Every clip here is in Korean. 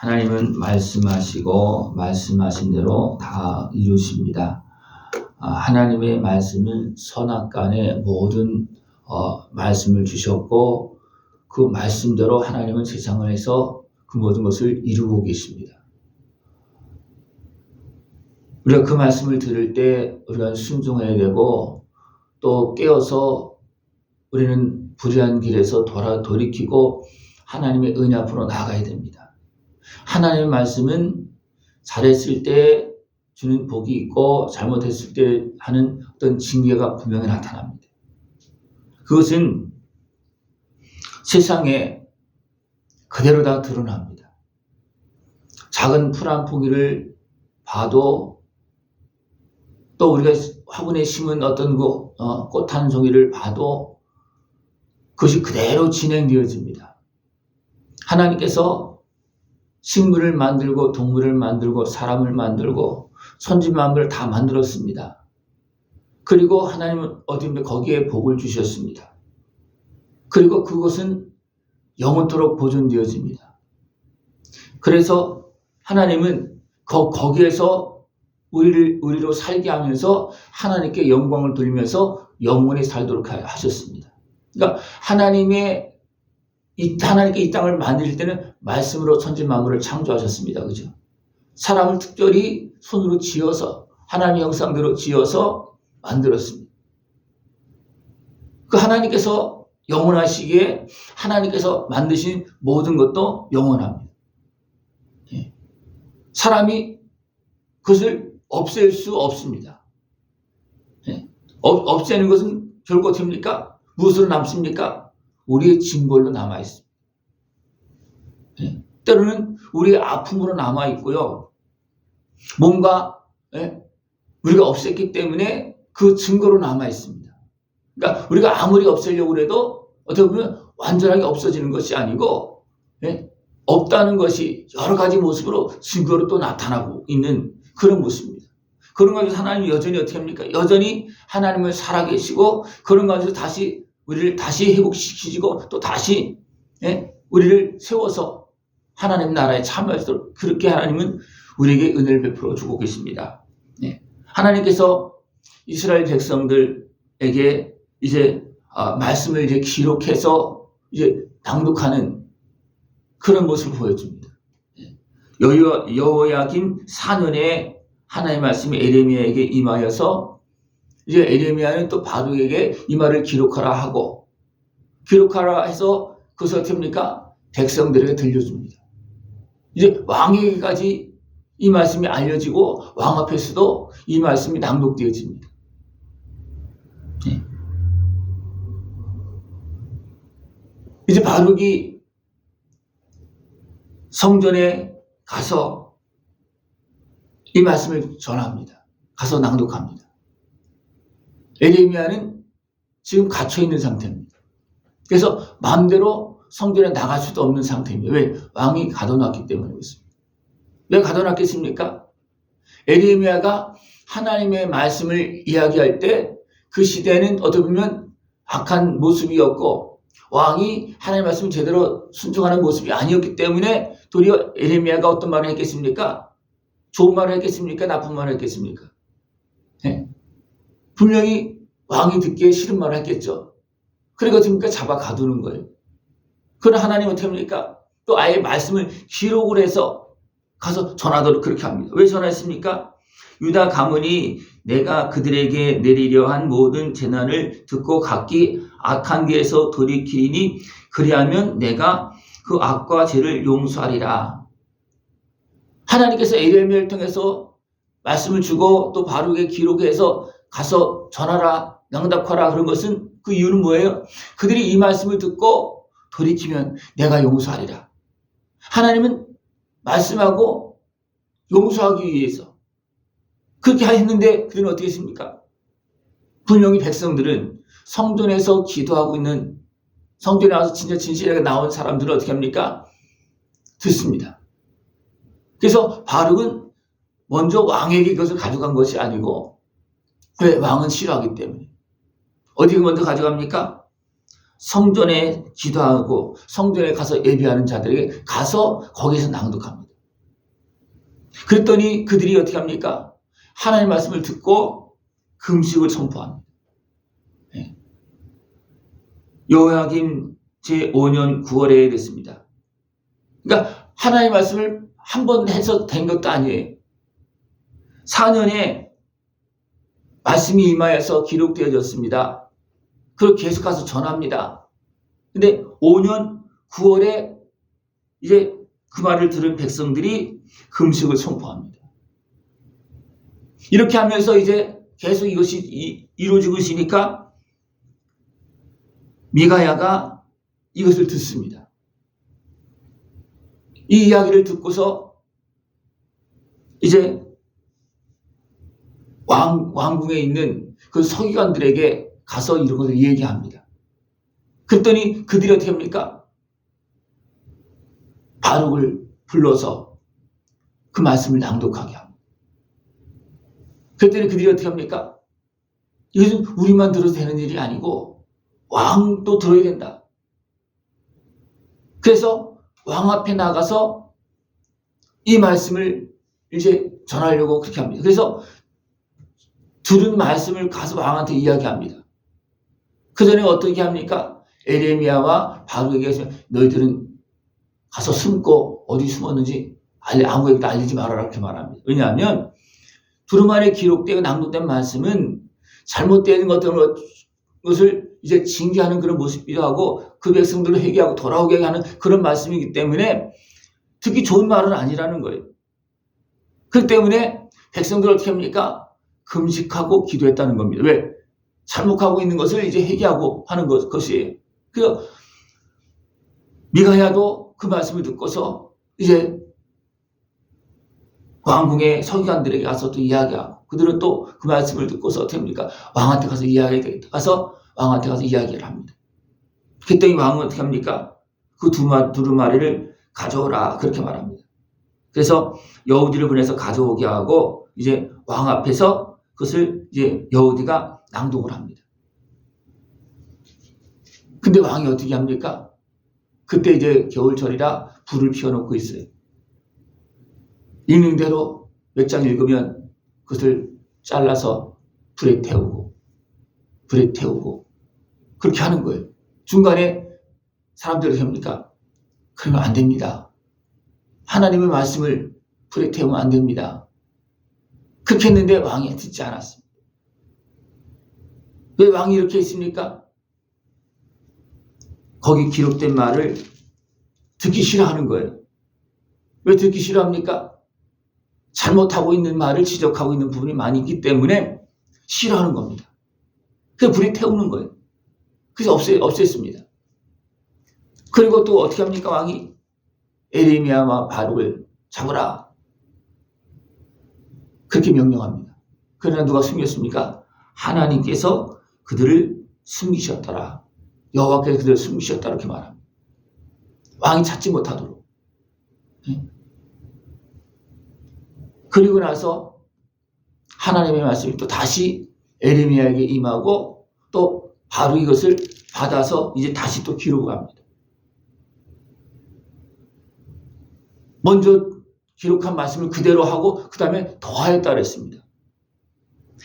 하나님은 말씀하시고 말씀하신 대로 다 이루십니다. 아, 하나님의 말씀은 선악간에 모든 어, 말씀을 주셨고 그 말씀대로 하나님은 세상에서 그 모든 것을 이루고 계십니다. 우리가 그 말씀을 들을 때 우리가 순종해야 되고 또 깨어서 우리는 불의한 길에서 돌아 돌이키고 하나님의 은혜 앞으로 나아가야 됩니다. 하나님의 말씀은 잘했을 때 주는 복이 있고 잘못했을 때 하는 어떤 징계가 분명히 나타납니다. 그것은 세상에 그대로 다 드러납니다. 작은 풀 한 포기를 봐도 또 우리가 화분에 심은 어떤 어, 꽃한 송이를 봐도 그것이 그대로 진행되어집니다. 하나님께서 식물을 만들고 동물을 만들고 사람을 만들고 선지만물을 다 만들었습니다. 그리고 하나님은 어딘데 거기에 복을 주셨습니다. 그리고 그것은 영원토록 보존되어집니다. 그래서 하나님은 거, 거기에서 우리를, 우리로 살게 하면서 하나님께 영광을 돌리면서 영원히 살도록 하셨습니다. 그러니까 하나님의 이, 하나님께 이 땅을 만들 때는 말씀으로 천지 만물을 창조하셨습니다. 그죠? 사람을 특별히 손으로 지어서 하나님의 형상대로 지어서 만들었습니다. 그 하나님께서 영원하시기에 하나님께서 만드신 모든 것도 영원합니다. 예. 사람이 그것을 없앨 수 없습니다. 예. 없애는 것은 결국 됩니까? 무엇으로 남습니까? 우리의 짐벌로 남아 있습니다. 예. 때로는 우리의 아픔으로 남아 있고요. 뭔가 예? 우리가 없앴기 때문에 그 증거로 남아 있습니다. 그러니까 우리가 아무리 없애려고 해도 어떻게 보면 완전하게 없어지는 것이 아니고 예? 없다는 것이 여러 가지 모습으로 증거로 또 나타나고 있는 그런 모습입니다. 그런 가지고 하나님이 여전히 어떻게 합니까? 여전히 하나님을 살아계시고 그런 가지고 다시 우리를 다시 회복시키시고 또 다시 예? 우리를 세워서 하나님 나라에 참여하도록 그렇게 하나님은 우리에게 은혜를 베풀어 주고 계십니다. 예. 하나님께서 이스라엘 백성들에게 이제 아, 말씀을 이제 기록해서 이제 낭독하는 그런 모습을 보여줍니다. 예. 여호, 여호야김 4년에 하나님의 말씀이 에레미야에게 임하여서 이제 에레미야는 또 바둑에게 이 말을 기록하라 하고 기록하라 해서 그것을 어떻게 합니까? 백성들에게 들려줍니다. 이제 왕에게까지 이 말씀이 알려지고 왕 앞에서도 이 말씀이 낭독되어집니다. 네. 이제 바룩이 성전에 가서 이 말씀을 전합니다. 가서 낭독합니다. 에레미야는 지금 갇혀 있는 상태입니다. 그래서 마음대로 성전에 나갈 수도 없는 상태입니다. 왜? 왕이 가둬놨기 때문에 그렇습니다. 왜 가둬놨겠습니까? 에레미야가 하나님의 말씀을 이야기할 때 그 시대는 어떻게 보면 악한 모습이었고 왕이 하나님의 말씀을 제대로 순종하는 모습이 아니었기 때문에 도리어 에레미야가 어떤 말을 했겠습니까? 좋은 말을 했겠습니까? 나쁜 말을 했겠습니까? 네. 분명히 왕이 듣기에 싫은 말을 했겠죠. 그러니까 어떻습니까? 잡아 가두는 거예요. 그러나 하나님은 어떻게 합니까? 또 아예 말씀을 기록을 해서 가서 전하도록 그렇게 합니다. 왜 전했습니까? 유다 가문이 내가 그들에게 내리려 한 모든 재난을 듣고 각기 악한 길에서 돌이키니 그리하면 내가 그 악과 죄를 용서하리라. 하나님께서 에레미야를 통해서 말씀을 주고 또 바르게 기록해서 가서 전하라, 낭답하라 그런 것은 그 이유는 뭐예요? 그들이 이 말씀을 듣고 돌이키면 내가 용서하리라. 하나님은 말씀하고 용서하기 위해서 그렇게 했는데 그들은 어떻게 했습니까? 분명히 백성들은 성전에서 기도하고 있는 성전에 와서 진짜 진실하게 나온 사람들은 어떻게 합니까? 듣습니다. 그래서 바룩은 먼저 왕에게 그것을 가져간 것이 아니고 왜? 왕은 싫어하기 때문에. 어디 먼저 가져갑니까? 성전에 기도하고 성전에 가서 예비하는 자들에게 가서 거기서 낭독합니다. 그랬더니 그들이 어떻게 합니까? 하나님 말씀을 듣고 금식을 선포합니다. 예. 여호야김 제5년 9월에 됐습니다. 그러니까 하나님 말씀을 한 번 해서 된 것도 아니에요. 4년에 말씀이 임하여서 기록되어졌습니다. 그걸 계속 가서 전합니다. 근데 5년 9월에 이제 그 말을 들은 백성들이 금식을 선포합니다. 이렇게 하면서 이제 계속 이것이 이- 이루어지고 있으니까 미가야가 이것을 듣습니다. 이 이야기를 듣고서 이제 왕, 왕궁에 있는 그 서기관들에게 가서 이런 것을 얘기합니다. 그랬더니 그들이 어떻게 합니까? 바룩을 불러서 그 말씀을 낭독하게 합니다. 그랬더니 그들이 어떻게 합니까? 이것은 우리만 들어도 되는 일이 아니고 왕도 들어야 된다. 그래서 왕 앞에 나가서 이 말씀을 이제 전하려고 그렇게 합니다. 그래서 들은 말씀을 가서 왕한테 이야기합니다. 그 전에 어떻게 합니까? 에레미야와 바룩에게 너희들은 가서 숨고 어디 숨었는지 아무에게도 알리지 말아라 이렇게 말합니다. 왜냐하면 두루마리에 기록되고 낭독된 말씀은 잘못된 것들, 것을 이제 징계하는 그런 모습이기도 하고 그 백성들을 회개하고 돌아오게 하는 그런 말씀이기 때문에 듣기 좋은 말은 아니라는 거예요. 그렇기 때문에 백성들 어떻게 합니까? 금식하고 기도했다는 겁니다. 왜? 잘못하고 있는 것을 이제 회개하고 하는 것, 것이에요. 그래서 미가야도 그 말씀을 듣고서 이제 왕궁의 서기관들에게 가서 또 이야기하고 그들은 또 그 말씀을 듣고서 어떻게 합니까? 왕한테 가서 이야기해야 되겠다. 가서 왕한테 가서 이야기를 합니다. 그랬더니 왕은 어떻게 합니까? 그 두마, 두루마리를 가져오라. 그렇게 말합니다. 그래서 여우디를 보내서 가져오게 하고 이제 왕 앞에서 그것을 이제 여우디가 낭독을 합니다. 근데 왕이 어떻게 합니까? 그때 이제 겨울철이라 불을 피워놓고 있어요. 읽는 대로 몇 장 읽으면 그것을 잘라서 불에 태우고, 불에 태우고, 그렇게 하는 거예요. 중간에 사람들이 합니까? 그러면 안 됩니다. 하나님의 말씀을 불에 태우면 안 됩니다. 그렇게 했는데 왕이 듣지 않았습니다. 왜 왕이 이렇게 했습니까? 거기 기록된 말을 듣기 싫어하는 거예요. 왜 듣기 싫어합니까? 잘못하고 있는 말을 지적하고 있는 부분이 많이 있기 때문에 싫어하는 겁니다. 그래서 불에 태우는 거예요. 그래서 없애, 없앴습니다. 그리고 또 어떻게 합니까? 왕이 에레미야와 바룩을 잡으라. 그렇게 명령합니다. 그러나 누가 숨겼습니까? 하나님께서 그들을 숨기셨더라. 여호와께서 그들을 숨기셨다 이렇게 말합니다. 왕이 찾지 못하도록. 네? 그리고 나서 하나님의 말씀이 또 다시 에레미야에게 임하고 또 바로 이것을 받아서 이제 다시 또 기록을 합니다. 먼저 기록한 말씀을 그대로 하고 그 다음에 더하였다 그랬습니다.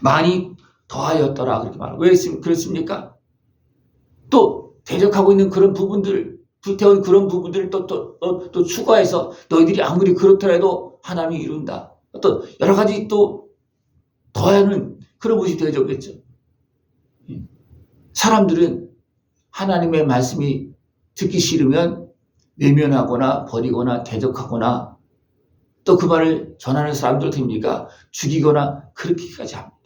많이 더하였더라 그렇게 말하고 왜 그랬습니까? 또 대적하고 있는 그런 부분들 불태운 그런 부분들을 또, 또, 또, 또 추가해서 너희들이 아무리 그렇더라도 하나님이 이룬다. 어떤 여러 가지 또 더하는 그런 것이 되어졌겠죠. 사람들은 하나님의 말씀이 듣기 싫으면 외면하거나 버리거나 대적하거나 또 그 말을 전하는 사람들 됩니까? 죽이거나 그렇게까지 합니다.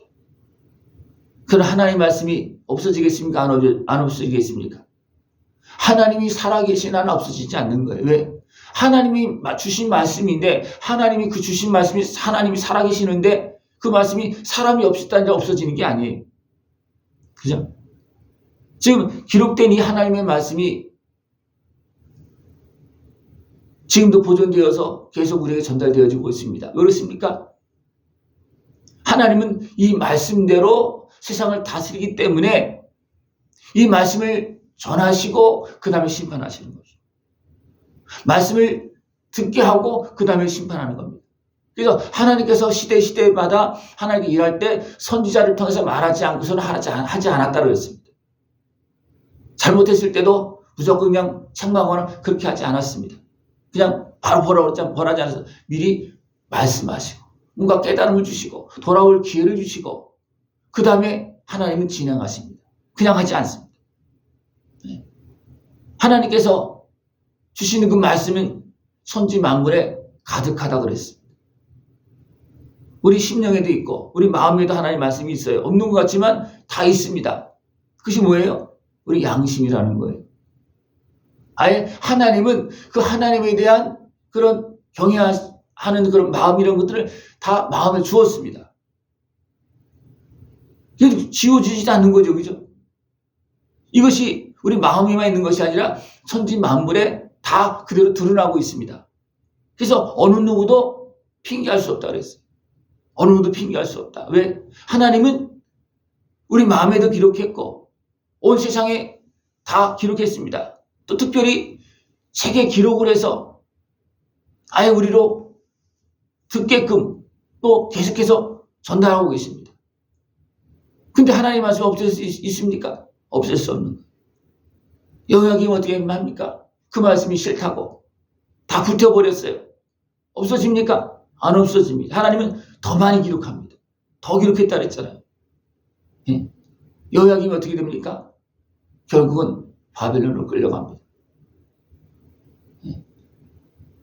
그럼 하나님의 말씀이 없어지겠습니까? 안, 없어지겠습니까? 하나님이 살아계신 한은 없어지지 않는 거예요. 왜? 하나님이 주신 말씀인데 하나님이 그 주신 말씀이 하나님이 살아계시는데 그 말씀이 사람이 없었다는 게 없어지는 게 아니에요. 그죠? 지금 기록된 이 하나님의 말씀이 지금도 보존되어서 계속 우리에게 전달되어지고 있습니다. 왜 그렇습니까? 하나님은 이 말씀대로 세상을 다스리기 때문에 이 말씀을 전하시고 그 다음에 심판하시는 거죠. 말씀을 듣게 하고 그 다음에 심판하는 겁니다. 그래서 하나님께서 시대 시대마다 하나님께 일할 때 선지자를 통해서 말하지 않고서는 하지 않았다고 했습니다. 잘못했을 때도 무조건 그냥 책망하거나 그렇게 하지 않았습니다. 그냥 바로 벌하지 벌하지 않아서 미리 말씀하시고 뭔가 깨달음을 주시고 돌아올 기회를 주시고 그 다음에 하나님은 진행하십니다. 그냥 하지 않습니다. 네. 하나님께서 주시는 그 말씀은 선지 만물에 가득하다 그랬습니다. 우리 심령에도 있고 우리 마음에도 하나님 말씀이 있어요. 없는 것 같지만 다 있습니다. 그것이 뭐예요? 우리 양심이라는 거예요. 아예 하나님은 그 하나님에 대한 그런 경외하는 그런 마음 이런 것들을 다 마음에 주었습니다. 지워지지 않는 거죠. 그죠? 이것이 우리 마음에만 있는 것이 아니라 천지 만물에 다 그대로 드러나고 있습니다. 그래서 어느 누구도 핑계할 수 없다 그랬어요. 어느 누구도 핑계할 수 없다. 왜? 하나님은 우리 마음에도 기록했고 온 세상에 다 기록했습니다. 또 특별히 세계 기록을 해서 아예 우리로 듣게끔 또 계속해서 전달하고 계십니다. 근데 하나님 말씀 없앨 수 있, 있습니까? 없앨 수 없는 거예요. 여호야김 어떻게 합니까? 그 말씀이 싫다고 다 굴텨버렸어요. 없어집니까? 안 없어집니다. 하나님은 더 많이 기록합니다. 더 기록했다 그랬잖아요. 예? 여호야김이 어떻게 됩니까? 결국은 바벨론으로 끌려갑니다. 예?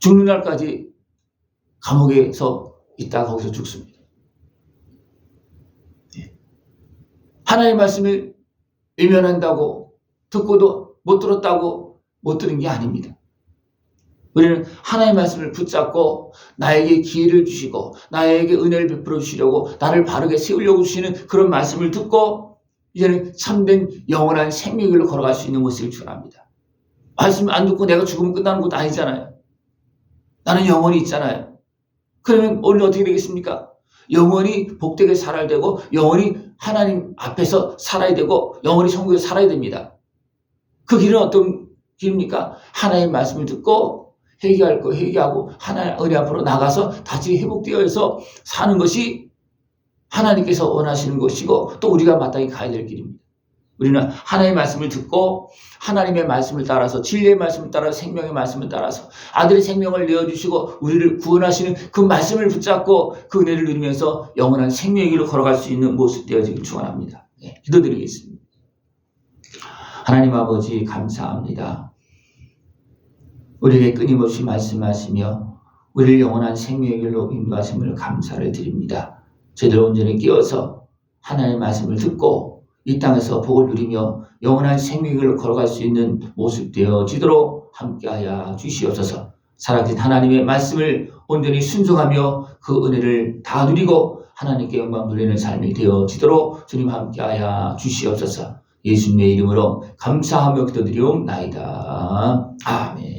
죽는 날까지 감옥에서 있다가 거기서 죽습니다. 예. 하나님의 말씀을 외면한다고 듣고도 못 들었다고 못 들은 게 아닙니다. 우리는 하나님의 말씀을 붙잡고 나에게 기회를 주시고 나에게 은혜를 베풀어 주시려고 나를 바르게 세우려고 주시는 그런 말씀을 듣고 이제는 참된 영원한 생명을 걸어갈 수 있는 것을 축원합니다. 말씀 안 듣고 내가 죽으면 끝나는 것도 아니잖아요. 나는 영원히 있잖아요. 그러면 오늘 어떻게 되겠습니까? 영원히 복되게 살아야 되고 영원히 하나님 앞에서 살아야 되고 영원히 천국에서 살아야 됩니다. 그 길은 어떤 길입니까? 하나님의 말씀을 듣고 회개할 거 회개하고 하나님 은혜 앞으로 나가서 다시 회복되어 서 사는 것이 하나님께서 원하시는 것이고 또 우리가 마땅히 가야 될 길입니다. 우리는 하나님의 말씀을 듣고 하나님의 말씀을 따라서 진리의 말씀을 따라 생명의 말씀을 따라서 아들의 생명을 내어주시고 우리를 구원하시는 그 말씀을 붙잡고 그 은혜를 누리면서 영원한 생명의 길로 걸어갈 수 있는 모습 되어지길 축원합니다. 네, 기도드리겠습니다. 하나님 아버지 감사합니다. 우리에게 끊임없이 말씀하시며 우리를 영원한 생명의 길로 인도하심을 감사를 드립니다. 제대로 온전히 끼어서 하나님의 말씀을 듣고 이 땅에서 복을 누리며 영원한 길로 걸어갈 수 있는 모습 되어지도록 함께하여 주시옵소서. 살아계신 하나님의 말씀을 온전히 순종하며 그 은혜를 다 누리고 하나님께 영광 돌리는 삶이 되어지도록 주님 함께하여 주시옵소서. 예수님의 이름으로 감사하며 기도드리옵나이다. 아멘.